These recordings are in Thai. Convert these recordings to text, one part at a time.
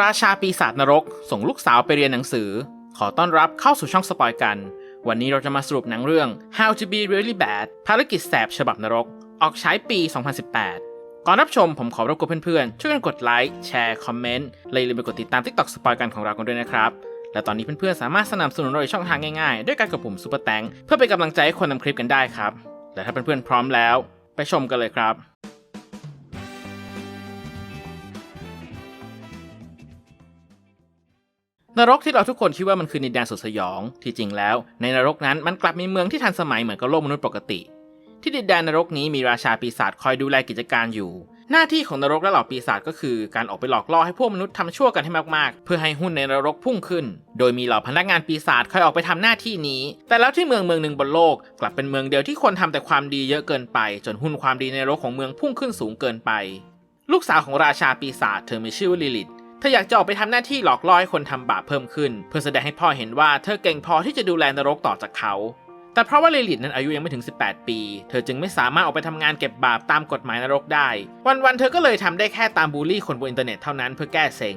ราชาปีศาจนรก ส่งลูกสาวไปเรียนหนังสือ ขอต้อนรับเข้าสู่ช่องสปอยกัน วันนี้เราจะมาสรุปหนังเรื่อง How to be really bad ภารกิจแสบฉบับนรก ออกฉายปี 2018 ก่อนรับชมผมขอรบกวนเพื่อนๆ ช่วยกันกดไลค์แชร์คอมเมนต์และอย่าลืมไปกดติดตาม TikTok สปอยกันของเรากันด้วยนะครับ และตอนนี้เพื่อนๆสามารถสนับสนุนเราในช่องทางง่ายๆ ด้วยการกดปุ่มซุปเปอร์แตงเพื่อเป็นกำลังใจให้คนทำคลิปกันได้ครับและถ้าเพื่อนๆพร้อมแล้ว ไปชมกันเลยครับ นรกที่เราทุกคนคิดว่ามันคือดินแดนสุดสยอง ที่จริงแล้ว ในนรกนั้นมันกลับมีเมืองที่ทันสมัยเหมือนกับโลกมนุษย์ปกติ ที่ดินแดนนรกนี้มีราชาปีศาจคอยดูแลกิจการอยู่ หน้าที่ของนรกและเหล่าปีศาจก็คือการออกไปหลอกล่อให้พวกมนุษย์ทำชั่วกันให้มากๆ เพื่อให้หุ้นในนรกพุ่งขึ้น โดยมีเหล่าพนักงานปีศาจคอยออกไปทำหน้าที่นี้ แต่แล้วที่เมืองเมืองหนึ่งบนโลก กลับเป็นเมืองเดียวที่คนทำแต่ความดีเยอะเกินไป จนหุ้นความดีในนรกของเมืองพุ่งขึ้นสูงเกินไป ลูกสาวของราชาปีศาจเธอมีชื่อว่าลิลิต เธออยากจะออกไปทำหน้าที่หลอกล่อให้คนทำบาปเพิ่มขึ้น เพื่อแสดงให้พ่อเห็นว่าเธอเก่งพอที่จะดูแลนรกต่อจากเขา แต่เพราะว่าลิลิตนั้นอายุยังไม่ถึง 18 ปี เธอจึงไม่สามารถออกไปทำงานเก็บบาปตามกฎหมายนรกได้ วันๆเธอก็เลยทำได้แค่ตามบูลลี่คนบนอินเทอร์เน็ตเท่านั้นเพื่อแก้เซ็ง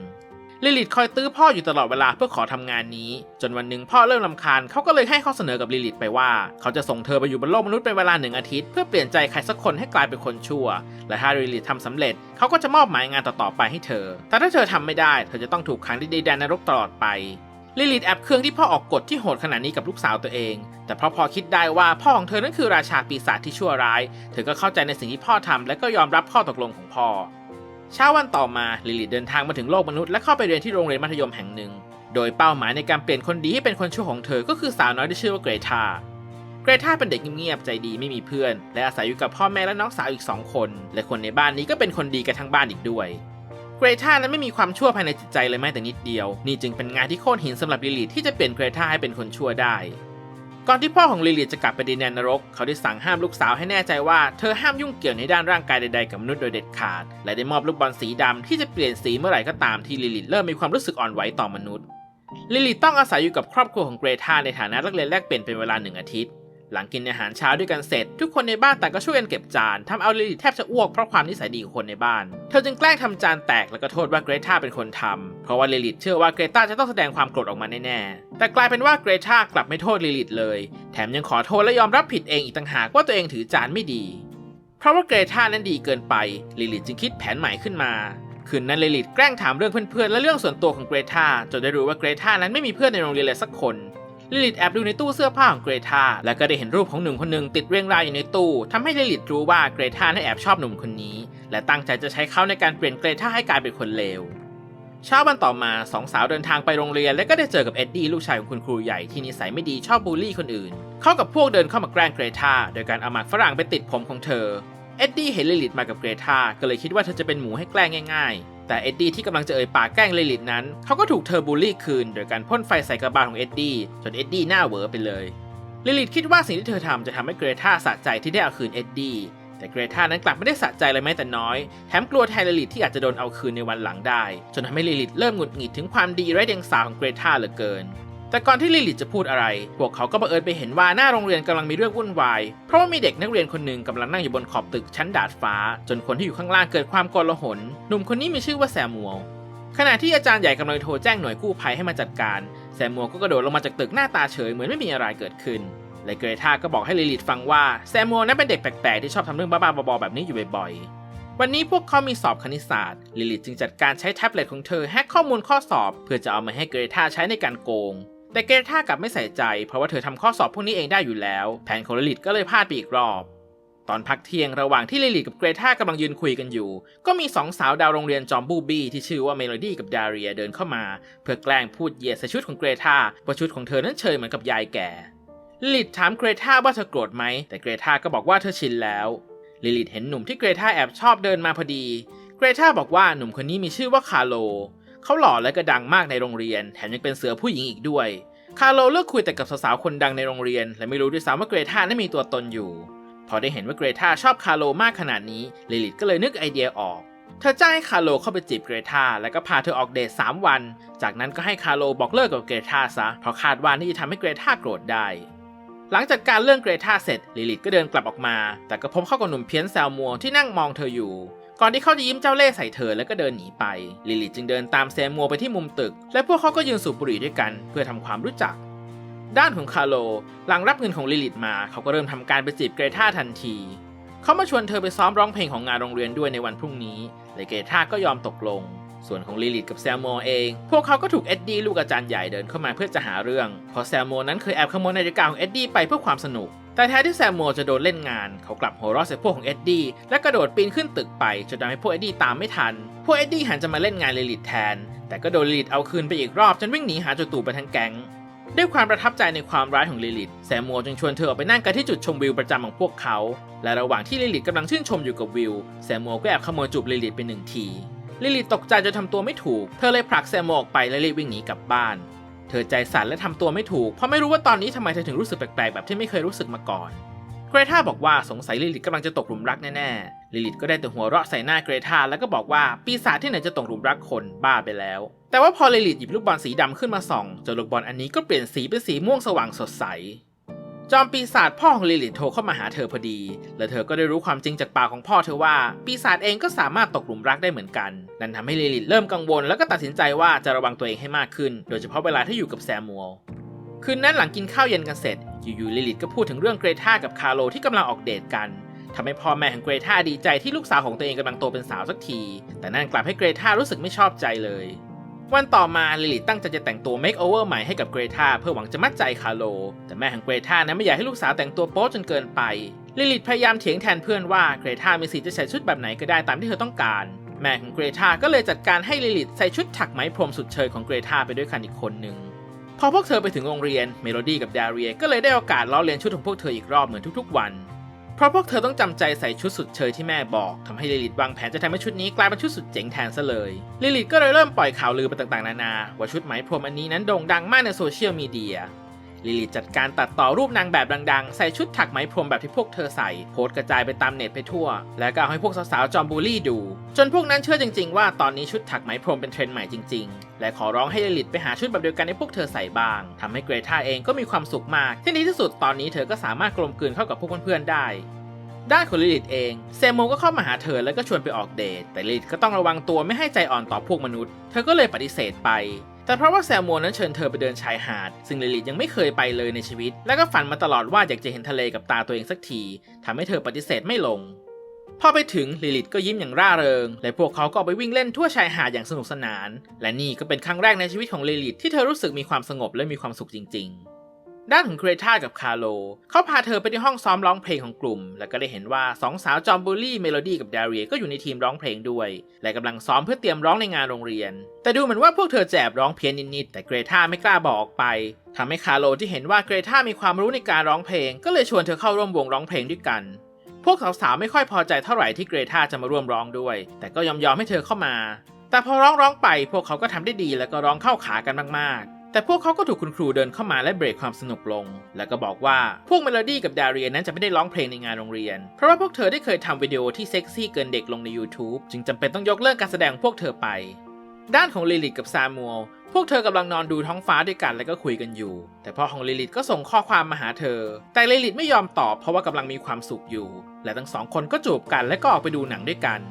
ลิลิตคอยตื้อพ่ออยู่ตลอดเวลาเพื่อขอทำงานนี้ จนวันหนึ่งพ่อเริ่มลำคาญเขาก็เลยให้ข้อเสนอกับลิลิตไปว่า เขาจะส่งเธอไปอยู่บนโลกมนุษย์เป็นเวลาหนึ่งอาทิตย์เพื่อเปลี่ยนใจใครสักคนให้กลายเป็นคนชั่ว และถ้าลิลิตทำสำเร็จเขาก็จะมอบหมายงานต่อๆไปให้เธอ แต่ถ้าเธอทำไม่ได้ เธอจะต้องถูกขังที่ดินแดนนรกตลอดไปลิลิตแอบเคืองที่พ่อออกกฎที่โหดขนาดนี้กับลูกสาวตัวเอง แต่เพราะพอคิดได้ว่าพ่อของเธอนั้นคือราชาปีศาจที่ชั่วร้าย เธอก็เข้าใจในสิ่งที่พ่อทำและก็ยอมรับข้อตกลงของพ่อ เช้าวันต่อมาลิลิตเดินทางมาถึงโลกมนุษย์และเข้าไปเรียนที่โรงเรียนมัธยมแห่งหนึ่ง โดยเป้าหมายในการเปลี่ยนคนดีให้เป็นคนชั่วของเธอก็คือสาวน้อยที่ชื่อว่าเกรธาเกรธาเป็นเด็กเงียบๆใจดีไม่มีเพื่อน และอาศัยอยู่กับพ่อแม่และน้องสาวอีกสองคน และคนในบ้านนี้ก็เป็นคนดีกันทั้งบ้านอีกด้วยเกรธานั้นไม่มีความชั่วภายในจิตใจเลยแม้แต่นิดเดียว นี่จึงเป็นงานที่โค่นหินสำหรับลิลิตที่จะเปลี่ยนเกรธาให้เป็นคนชั่วได้ ก่อนที่พ่อของลิลิตจะกลับไปดินแดนนรก เขาได้สั่งห้ามลูกสาวให้แน่ใจว่าเธอห้ามยุ่งเกี่ยวในด้านร่างกายใดๆกับมนุษย์โดยเด็ดขาด และได้มอบลูกบอลสีดำที่จะเปลี่ยนสีเมื่อไหร่ก็ตามที่ลิลิตเริ่มมีความรู้สึกอ่อนไหวต่อมนุษย์ลิลิตต้องอาศัยอยู่กับครอบครัวของเกรธาในฐานะนักเรียนแลกเปลี่ยนเป็นเวลาหนึ่งอาทิตย์ หลังกินอาหารเช้าด้วยกันเสร็จ ทุกคนในบ้านต่างก็ช่วยกันเก็บจานทำเอาลิลิตแทบจะอ้วกเพราะความนิสัยดีของคนในบ้าน เธอจึงแกล้งทำจานแตกแล้วก็โทษว่าเกรธาเป็นคนทำเพราะว่าลิลิตเชื่อว่าเกรธาจะต้องแสดงความโกรธออกมาแน่ๆแต่กลายเป็นว่าเกรธากลับไม่โทษลิลิตเลย แถมยังขอโทษและยอมรับผิดเองอีกต่างหากว่าตัวเองถือจานไม่ดี เพราะว่าเกรธานั้นดีเกินไปลิลิตจึงคิดแผนใหม่ขึ้นมาคืนนั้นลิลิตแกล้งถามเรื่องเพื่อนๆ และเรื่องส่วนตัวของเกรธาจนได้รู้ว่าเกรธานั้นไม่มีเพื่อนในโรงเรียนเลยสักคน ลิลิตแอบดูในตู้เสื้อผ้าของเกรธาแล้วก็ได้เห็นรูปของหนุ่มคนหนึ่งติดเรียงรายอยู่ในตู้ทำให้ลิลิตรู้ว่าเกรธาได้แอบชอบหนุ่มคนนี้ และตั้งใจจะใช้เขาในการเปลี่ยนเกรธาให้กลายเป็นคนเลวเช้าวันต่อมาสองสาวเดินทางไปโรงเรียน และก็ได้เจอกับเอ็ดดี้ลูกชายของคุณครูใหญ่ที่นิสัยไม่ดีชอบบูลลี่คนอื่น เขากับพวกเดินเข้ามาแกล้งเกรธาโดยการเอาหมากฝรั่งไปติดผมของเธอเอ็ดดี้เห็นลิลิตมากับเกรธาก็เลยคิดว่าเธอจะเป็นหมูให้แกล้งง่ายๆ แต่เอ็ดดี้ที่กำลังจะเอ่ยปากแกล้งลิลิตนั้น เขาก็ถูกเธอบูลลี่คืน โดยการพ่นไฟใส่กระบาลของเอ็ดดี้จนเอ็ดดี้หน้าเวอไปเลยลิลิตคิดว่าสิ่งที่เธอทำจะทำให้เกรธาสะใจที่ได้เอาคืนเอ็ดดี้แต่เกรธานั้นกลับไม่ได้สะใจเลยแม้แต่น้อย แถมกลัวแทนลิลิตที่อาจจะโดนเอาคืนในวันหลังได้ จนทำให้ลิลิตเริ่มหงุดหงิดถึงความดีไร้เดียงสาของเกรธาเหลือเกิน แต่ก่อนที่ลิลิตจะพูดอะไร พวกเขาก็บังเอิญไปเห็นว่าหน้าโรงเรียนกำลังมีเรื่องวุ่นวาย เพราะว่ามีเด็กนักเรียนคนหนึ่งกำลังนั่งอยู่บนขอบตึกชั้นดาดฟ้า จนคนที่อยู่ข้างล่างเกิดความโกลาหล หนุ่มคนนี้มีชื่อว่าแซมัวลขณะที่อาจารย์ใหญ่กำลังโทรแจ้งหน่วยกู้ภัยให้มาจัดการ แซมัวลก็กระโดดลงมาจากตึกหน้าตาเฉยเหมือนไม่มีอะไรเกิดขึ้นและเกรธาก็บอกให้ลิลิตฟังว่าแซมัวลนั้นเป็นเด็กแปลกๆที่ชอบทำเรื่องบ้าๆบอๆแบบนี้อยู่บ่อยๆ วันนี้พวกเขามีสอบคณิตศาสตร์ ลิลิตจึงจัดการใช้แท็บเล็ตของเธอแฮกข้อมูลข้อสอบ เพื่อจะเอามาให้เกรธาใช้ในการโกง แต่เกรธากลับไม่ใส่ใจเพราะว่าเธอทำข้อสอบพวกนี้เองได้อยู่แล้ว แผนของลิลิตก็เลยพลาดไปอีกรอบ ตอนพักเที่ยงระหว่างที่ลิลิตกับเกรธากำลังยืนคุยกันอยู่ ก็มีสองสาวดาวโรงเรียนจอมบูบี้ที่ชื่อว่าเมโลดี้กับดาเรียเดินเข้ามา เพื่อแกล้งพูดเหยียดใส่ชุดของเกรธาว่าชุดของเธอนั้นเชยเหมือนกับยายแก่ลิลิตถามเกรธาว่าเธอโกรธไหมแต่เกรธาก็บอกว่าเธอชินแล้วลิลิตเห็นหนุ่มที่เกรธาแอบชอบเดินมาพอดี เกรธาบอกว่าหนุ่มคนนี้มีชื่อว่าคาโล เขาหล่อและก็ดังมากในโรงเรียน แถมยังเป็นเสือผู้หญิงอีกด้วย คาร์โลเลิกคุยแต่กับสาวๆคนดังในโรงเรียน และไม่รู้ด้วยซ้ำว่าเกรธานั้นมีตัวตนอยู่ พอได้เห็นว่าเกรธาชอบคาร์โลมากขนาดนี้ลิลิตก็เลยนึกไอเดียออกเธอจ้างให้คาโลเข้าไปจีบเกรธาแล้วก็พาเธอออกเดท3วัน จากนั้นก็ให้คาร์โลบอกเลิกกับเกรธาซะเพราะคาดว่านี่จะทำให้เกรธาโกรธได้หลังจากการเรื่องเกรธาเสร็จลิลิตก็เดินกลับออกมา แต่ก็พบเข้ากับหนุ่มเพี้ยนแซลมัวที่นั่งมองเธออยู่ ก่อนที่เขาจะยิ้มเจ้าเล่ห์ใส่เธอแล้วก็เดินหนีไป ลิลิตจึงเดินตามแซมมัวไปที่มุมตึก และพวกเขาก็ยืนสูบบุหรี่ด้วยกันเพื่อทำความรู้จัก ด้านของคาร์โลหลังรับเงินของลิลิตมา เขาก็เริ่มทำการไปจีบเกรธาทันที เขามาชวนเธอไปซ้อมร้องเพลงของงานโรงเรียนด้วยในวันพรุ่งนี้และเกรธาก็ยอมตกลง ส่วนของลิลิตกับแซมโมเอง พวกเขาก็ถูกเอ็ดดี้ลูกอาจารย์ใหญ่เดินเข้ามาเพื่อจะหาเรื่องเพราะแซมโมนั้นเคยแอบขโมยนาฬิกาของเอ็ดดี้ไปเพื่อความสนุก แต่แทนที่แซมโมจะโดนเล่นงาน เขากลับหัวเราะใส่พวกของเอ็ดดี้และกระโดดปีนขึ้นตึกไปจนทำให้พวกเอ็ดดี้ตามไม่ทัน พวกเอ็ดดี้หันจะมาเล่นงานลิลิตแทน แต่ก็โดนลิลิตเอาคืนไปอีกรอบจนวิ่งหนีหาจตู่ไปทั้งแก๊งด้วยความประทับใจในความร้ายของลิลิตแซมโมจึงชวนเธอออกไปนั่งกันที่จุดชมวิวประจำของพวกเขา และระหว่างที่ลิลิตกำลังชื่นชมอยู่กับวิวแซมโมก็แอบขโมยจูบลิลิตไปหนึ่งที ลิลิตตกใจจนทำตัวไม่ถูก เธอเลยผลักแซมโมออกไปและรีบวิ่งหนีกลับบ้าน เธอใจสั่นและทำตัวไม่ถูก เพราะไม่รู้ว่าตอนนี้ทำไมเธอถึงรู้สึกแปลกๆ แบบที่ไม่เคยรู้สึกมาก่อนเกรธาบอกว่าสงสัยลิลิตกำลังจะตกหลุมรักแน่ๆ ลิลิตก็ได้แต่หัวเราะใส่หน้าเกรธาแล้วก็บอกว่าปีศาจที่ไหนจะตกหลุมรักคนบ้าไปแล้ว แต่ว่าพอลิลิตหยิบลูกบอลสีดำขึ้นมาส่องเจ้าลูกบอลอันนี้ก็เปลี่ยนสีเป็นสีม่วงสว่างสดใส จอมปีศาจพ่อของลิลิตโทรเข้ามาหาเธอพอดี และเธอก็ได้รู้ความจริงจากปากของพ่อเธอว่า ปีศาจเองก็สามารถตกหลุมรักได้เหมือนกัน นั่นทำให้ลิลิตเริ่มกังวล แล้วก็ตัดสินใจว่าจะระวังตัวเองให้มากขึ้น โดยเฉพาะเวลาที่อยู่กับแซมัวลคืนนั้นหลังกินข้าวเย็นกันเสร็จ อยู่ๆลิลิตก็พูดถึงเรื่องเกรธากับคาร์โลที่กำลังออกเดทกันทำให้พ่อแม่ของเกรธาดีใจที่ลูกสาวของตัวเองกำลังโตเป็นสาวสักที แต่นั่นกลับให้เกรธารู้สึกไม่ชอบใจเลย วันต่อมาลิลิตตั้งใจจะแต่งตัวเมคโอเวอร์ใหม่ให้กับเกรธาเพื่อหวังจะมัดใจคาโล แต่แม่ของเกรธานั้นไม่อยากให้ลูกสาวแต่งตัวโป๊จนเกินไปลิลิตพยายามเถียงแทนเพื่อนว่าเกรธามีสิทธิ์จะใส่ชุดแบบไหนก็ได้ตามที่เธอต้องการ แม่ของเกรธาก็เลยจัดการให้ลิลิตใส่ชุดถักไหมพรมสุดเชยของเกรธาไปด้วยกันอีกคนหนึ่งพอพวกเธอไปถึงโรงเรียนเมโลดี้กับดาเรียก็เลยได้โอกาสล้อเลียนชุดของพวกเธออีกรอบเหมือนทุกๆวัน เพราะพวกเธอต้องจำใจใส่ชุดสุดเชยที่แม่บอกทำให้ลิลิตวางแผนจะทำให้ชุดนี้กลายเป็นชุดสุดเจ๋งแทนซะเลยลิลิตก็เลยเริ่มปล่อยข่าวลือไปต่างๆนานา ว่าชุดไหมพรมอันนี้นั้นโด่งดังมากในโซเชียลมีเดีย ลิลิตจัดการตัดต่อรูปนางแบบดังๆ ใส่ชุดถักไหมพรมแบบที่พวกเธอใส่ โพสกระจายไปตามเน็ตไปทั่ว แล้วก็เอาให้พวกสาวๆจอมบูลลี่ดู จนพวกนั้นเชื่อจริงๆว่าตอนนี้ชุดถักไหมพรมเป็นเทรนด์ใหม่จริงๆ และขอร้องให้ลิลิตไปหาชุดแบบเดียวกันให้พวกเธอใส่บ้างทำให้เกรธาเองก็มีความสุขมาก ที่ดีที่สุดตอนนี้เธอก็สามารถกลมกลืนเข้ากับพวกเพื่อนๆได้ด้านของลิลิตเองเซโมก็เข้ามาหาเธอแล้วก็ชวนไปออกเดท แต่ลิลิตก็ต้องระวังตัวไม่ให้ใจอ่อนต่อพวกมนุษย์ เธอก็เลยปฏิเสธไป แต่เพราะว่าแซมัวนั้นเชิญเธอไปเดินชายหาด ซึ่งลิลิตยังไม่เคยไปเลยในชีวิต และก็ฝันมาตลอดว่าอยากจะเห็นทะเลกับตาตัวเองสักทีทำให้เธอปฏิเสธไม่ลง พอไปถึงลิลิตก็ยิ้มอย่างร่าเริง และพวกเขาก็ไปวิ่งเล่นทั่วชายหาดอย่างสนุกสนาน และนี่ก็เป็นครั้งแรกในชีวิตของลิลิตที่เธอรู้สึกมีความสงบและมีความสุขจริง ๆ ด้านของเกรธากับคาร์โลเขาพาเธอไปที่ห้องซ้อมร้องเพลงของกลุ่ม แล้วก็ได้เห็นว่าสองสาวจอมบูลลี่เมโลดี้กับดาเรียก็อยู่ในทีมร้องเพลงด้วย และกำลังซ้อมเพื่อเตรียมร้องในงานโรงเรียน แต่ดูเหมือนว่าพวกเธอแจบร้องเพี้ยนนิดๆแต่เกรธาไม่กล้าบอกออกไปทำให้คาร์โลที่เห็นว่าเกรธามีความรู้ในการร้องเพลง ก็เลยชวนเธอเข้าร่วมวงร้องเพลงด้วยกันพวกสาวๆไม่ค่อยพอใจเท่าไหร่ที่เกรธาจะมาร่วมร้องด้วย แต่ก็ยอมยอมให้เธอเข้ามา แต่พอร้องร้องไปพวกเขาก็ทำได้ดีแล้วก็ร้องเข้าขากันมากๆ แต่พวกเขาก็ถูกคุณครูเดินเข้ามาและเบรกความสนุกลง แล้วก็บอกว่าพวกเมโลดี้กับดาเรียนั้นจะไม่ได้ร้องเพลงในงานโรงเรียน เพราะว่าพวกเธอได้เคยทำวิดีโอที่เซ็กซี่เกินเด็กลงใน YouTube จึงจำเป็นต้องยกเลิกการแสดงพวกเธอไป ด้านของลิลิตกับซามูเอลพวกเธอกำลังนอนดูท้องฟ้าด้วยกันแล้วก็คุยกันอยู่ แต่พ่อของลิลิตก็ส่งข้อความมาหาเธอ แต่ลิลิตไม่ยอมตอบเพราะว่ากำลังมีความสุขอยู่ และทั้งสองคนก็จูบกันและก็ออกไปดูหนังด้วยกัน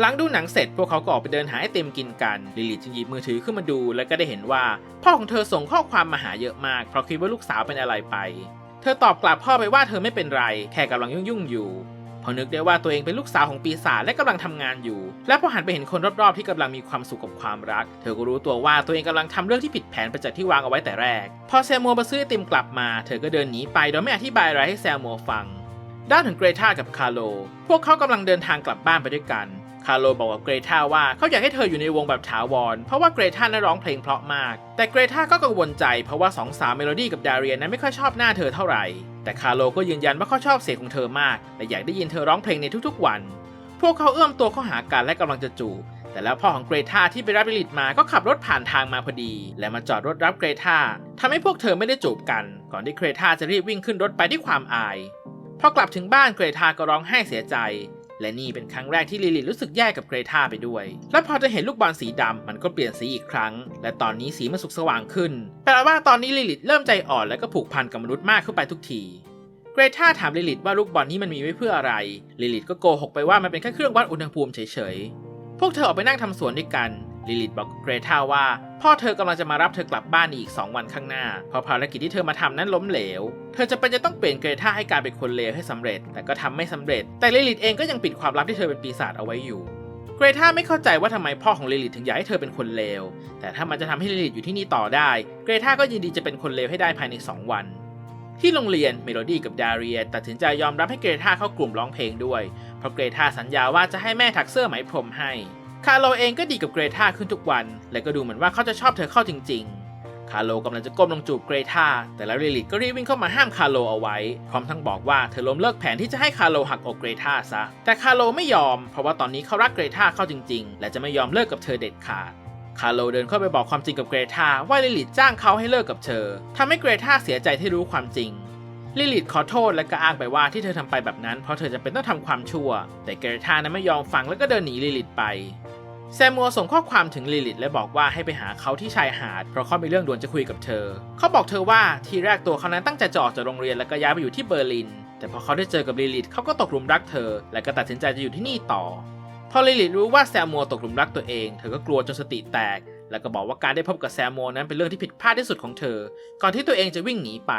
หลังดูหนังเสร็จพวกเขาก็ออกไปเดินหาไอติมกินกัน ลิลิตจึงหยิบมือถือขึ้นมาดู แล้วก็ได้เห็นว่า พ่อของเธอส่งข้อความมาหาเยอะมากเพราะคิดว่าลูกสาวเป็นอะไรไป เธอตอบกลับพ่อไปว่าเธอไม่เป็นไร แค่กำลังยุ่งๆอยู่พอนึกได้ว่าตัวเองเป็นลูกสาวของปีศาจและกำลังทำงานอยู่ และพอหันไปเห็นคนรอบๆที่กำลังมีความสุขกับความรัก เธอก็รู้ตัวว่าตัวเองกำลังทำเรื่องที่ผิดแผนไปจากที่วางเอาไว้แต่แรก พอแซมัวมาซื้อไอติมกลับมา เธอก็เดินหนีไปโดยไม่อธิบายอะไรให้แซมัวฟัง ด้านของเกรธากับคาร์โล พวกเขากำลังเดินทางกลับบ้านไปด้วยกัน คาร์โลบอกกับเกรธาว่าเขาอยากให้เธออยู่ในวงแบบถาวร เพราะว่าเกรธานั้นร้องเพลงเพราะมาก แต่เกรธาก็กังวลใจเพราะว่าสองสาวเมโลดี้กับดาเรียนนั้นไม่ค่อยชอบหน้าเธอเท่าไหร่ แต่คาร์โลก็ยืนยันว่าเขาชอบเสียงของเธอมาก และอยากได้ยินเธอร้องเพลงในทุกๆวัน พวกเขาเอื้อมตัวเข้าหากันและกำลังจะจูบแต่แล้วพ่อของเกรธาที่ไปรับลิลิตมาก็ขับรถผ่านทางมาพอดี และมาจอดรถรับเกรธาทำให้พวกเธอไม่ได้จูบกัน ก่อนที่เกรธาจะรีบวิ่งขึ้นรถไปด้วยความอายพอกลับถึงบ้านเกรธาก็ร้องไห้เสียใจ และนี่เป็นครั้งแรกที่ลิลิตรู้สึกแย่กับเกรธาไปด้วย และพอจะเห็นลูกบอลสีดำมันก็เปลี่ยนสีอีกครั้ง และตอนนี้สีมันสุกสว่างขึ้น แปลว่าตอนนี้ลิลิตเริ่มใจอ่อนและก็ผูกพันกับมนุษย์มากขึ้นไปทุกทีเกรธาถามลิลิตว่าลูกบอลนี้มันมีไว้เพื่ออะไร ลิลิตก็โกหกไปว่ามันเป็นแค่เครื่องวัดอุณหภูมิเฉยๆ พวกเธอออกไปนั่งทำสวนด้วยกัน ลิลิตบอกเกรธาว่า พ่อเธอกำลังจะมารับเธอกลับบ้านในอีก 2 วันข้างหน้า เพราะภารกิจที่เธอมาทำนั้นล้มเหลว เธอจะเป็นจะต้องเปลี่ยนเกรธาให้กลายเป็นคนเลวให้สำเร็จ แต่ก็ทำไม่สำเร็จ แต่ลิลิตเองก็ยังปิดความลับที่เธอเป็นปีศาจเอาไว้อยู่เกรธาไม่เข้าใจว่าทำไมพ่อของลิลิตถึงอยากให้เธอเป็นคนเลว แต่ถ้ามันจะทำให้ลิลิตอยู่ที่นี่ต่อได้ เกรธาก็ยินดีจะเป็นคนเลวให้ได้ภายใน 2 วันที่โรงเรียนเมโลดี้กับดาเรียตัดสินใจยอมรับให้เกรธาเข้ากลุ่มร้องเพลงด้วย เพราะเกรธาสัญญาว่าจะให้แม่ถักเสื้อไหมพรมให้ คาร์โลเองก็ดีกับเกรธาขึ้นทุกวัน และก็ดูเหมือนว่าเขาจะชอบเธอเข้าจริง ๆ คาร์โลกำลังจะก้มลงจูบเกรธาแต่แล้วลิลิตก็รีบวิ่งเข้ามาห้ามคาร์โลเอาไว้ พร้อมทั้งบอกว่าเธอล้มเลิกแผนที่จะให้คาร์โลหักอกเกรธาซะ แต่คาร์โลไม่ยอม เพราะว่าตอนนี้เขารักเกรธาเข้าจริง ๆ และจะไม่ยอมเลิกกับเธอเด็ดขาดคาร์โลเดินเข้าไปบอกความจริงกับเกรธาว่าลิลิตจ้างเขาให้เลิกกับเธอทำให้เกรธาเสียใจที่รู้ความจริง ลิลิตขอโทษและก็อ้างไปว่าที่เธอทำไปแบบนั้น เพราะเธอจะเป็นต้องทำความชั่ว แต่เกรธานั้นไม่ยอมฟังแล้วก็เดินหนีลิลิตไปแซมัวส่งข้อความถึงลิลิตและบอกว่าให้ไปหาเขาที่ชายหาด เพราะเขามีเรื่องด่วนจะคุยกับเธอ เขาบอกเธอว่าทีแรกตัวเขานั้นตั้งใจจะออกจากโรงเรียนแล้วก็ย้ายไปอยู่ที่เบอร์ลิน แต่พอเขาได้เจอกับลิลิตเขาก็ตกหลุมรักเธอ และก็ตัดสินใจจะอยู่ที่นี่ต่อ พอลิลิตรู้ว่าแซมัวตกหลุมรักตัวเอง เธอก็กลัวจนสติแตก แล้วก็บอกว่าการได้พบกับแซมโมนั้นเป็นเรื่องที่ผิดพลาดที่สุดของเธอ ก่อนที่ตัวเองจะวิ่งหนีไป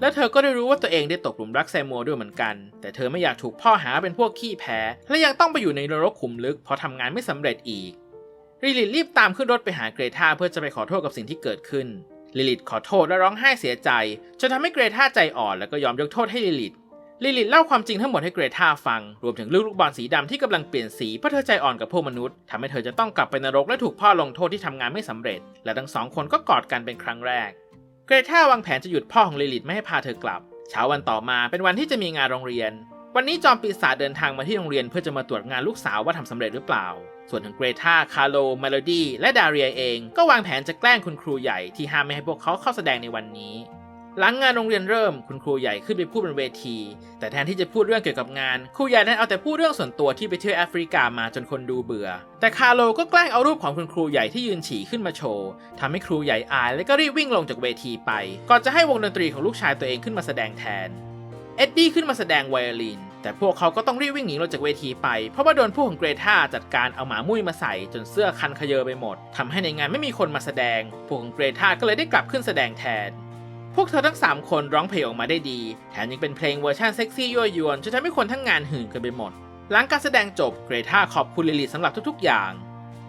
และเธอก็ได้รู้ว่าตัวเองได้ตกหลุมรักแซมโมด้วยเหมือนกัน แต่เธอไม่อยากถูกพ่อหาเป็นพวกขี้แพ้ และยังต้องไปอยู่ในนรกขุมลึกเพราะทำงานไม่สำเร็จอีกลิลิตรีบตามขึ้นรถไปหาเกรธาเพื่อจะไปขอโทษกับสิ่งที่เกิดขึ้นลิลิตขอโทษและร้องไห้เสียใจจนทำให้เกรธาใจอ่อน แล้วก็ยอมยกโทษให้ลิลิต ลิลิตเล่าความจริงทั้งหมดให้เกรธาฟัง รวมถึงลูกลูกบอลสีดำที่กำลังเปลี่ยนสีเพราะเธอใจอ่อนกับพวกมนุษย์ทำให้เธอจะต้องกลับไปนรกและถูกพ่อลงโทษที่ทำงานไม่สำเร็จ และทั้งสองคนก็กอดกันเป็นครั้งแรก เกรธาวางแผนจะหยุดพ่อของลิลิตไม่ให้พาเธอกลับ เช้าวันต่อมาเป็นวันที่จะมีงานโรงเรียน วันนี้จอมปีศาจเดินทางมาที่โรงเรียนเพื่อจะมาตรวจงานลูกสาวว่าทำสำเร็จหรือเปล่า ส่วนทางเกรธาคาร์โลเมโลดี้และดาเรียเอง ก็วางแผนจะแกล้งคุณครูใหญ่ที่ห้ามไม่ให้พวกเขาเข้าแสดงในวันนี้ หลังงานโรงเรียนเริ่มคุณครูใหญ่ขึ้นไปพูดบนเวที แต่แทนที่จะพูดเรื่องเกี่ยวกับงาน ครูใหญ่นั้นเอาแต่พูดเรื่องส่วนตัวที่ไปเที่ยวแอฟริกามาจนคนดูเบื่อ แต่คาร์โลก็แกล้งเอารูปของคุณครูใหญ่ที่ยืนฉี่ขึ้นมาโชว์ทำให้ครูใหญ่อายและก็รีบวิ่งลงจากเวทีไป ก่อนจะให้วงดนตรีของลูกชายตัวเองขึ้นมาแสดงแทน เอ็ดดี้ขึ้นมาแสดงไวโอลินแต่พวกเขาก็ต้องรีบวิ่งหนีลงจากเวทีไป เพราะว่าโดนผู้ของเกรธาจัดการเอาหมามุ้ยมาใส่จนเสื้อคันขยเยอไปหมดทำให้ในงานไม่มีคนมาแสดง พวกของเกรธาก็เลยได้กลับขึ้นแสดงแทน พวกเธอทั้ง 3 คนร้องเพลงออกมาได้ดี แถมยังเป็นเพลงเวอร์ชันเซ็กซี่ยั่วยวนจนทำให้คนทั้งงานหื่นกันไปหมด หลังการแสดงจบเกรธาขอบคุณลิลิตสำหรับทุกๆ อย่าง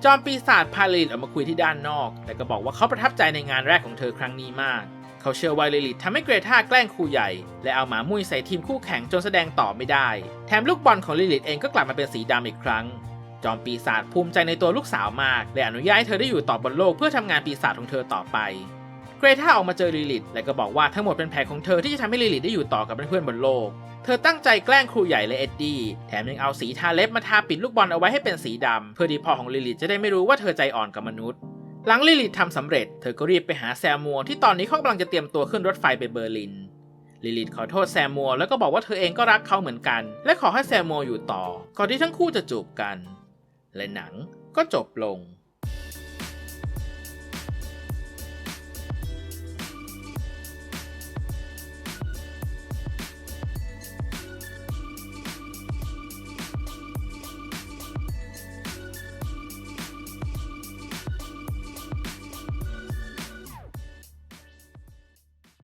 จอมปีศาจพาลิลิตออกมาคุยที่ด้านนอก แต่ก็บอกว่าเขาประทับใจในงานแรกของเธอครั้งนี้มาก เขาเชื่อว่าลิลิตทำให้เกรธาแกล้งครูใหญ่ และเอาหมามุ้ยใส่ทีมคู่แข่งจนแสดงต่อไม่ได้ แถมลูกบอลของลิลิตเองก็กลับมาเป็นสีดำอีกครั้ง จอมปีศาจภูมิใจในตัวลูกสาวมากและอนุญาตให้เธอได้อยู่ต่อบนโลกเพื่อทำงานปีศาจของเธอต่อไป เกรธาออกมาเจอลิลิตและก็บอกว่าทั้งหมดเป็นแผนของเธอที่จะทำให้ลิลิตได้อยู่ต่อกับเพื่อนๆบนโลก เธอตั้งใจแกล้งครูใหญ่และเอ็ดดี้แถมยังเอาสีทาเล็บมาทาปิดลูกบอลเอาไว้ให้เป็นสีดำเพื่อที่พ่อของลิลิตจะได้ไม่รู้ว่าเธอใจอ่อนกับมนุษย์ หลังลิลิตทำสำเร็จเธอก็รีบไปหาแซมมัวที่ตอนนี้เขากำลังจะเตรียมตัวขึ้นรถไฟไปเบอร์ลินลิลิตขอโทษแซมมัวแล้วก็บอกว่าเธอเองก็รักเขาเหมือนกัน และขอให้แซมมัวอยู่ต่อก่อนที่ทั้งคู่จะจูบกัน และหนังก็จบลง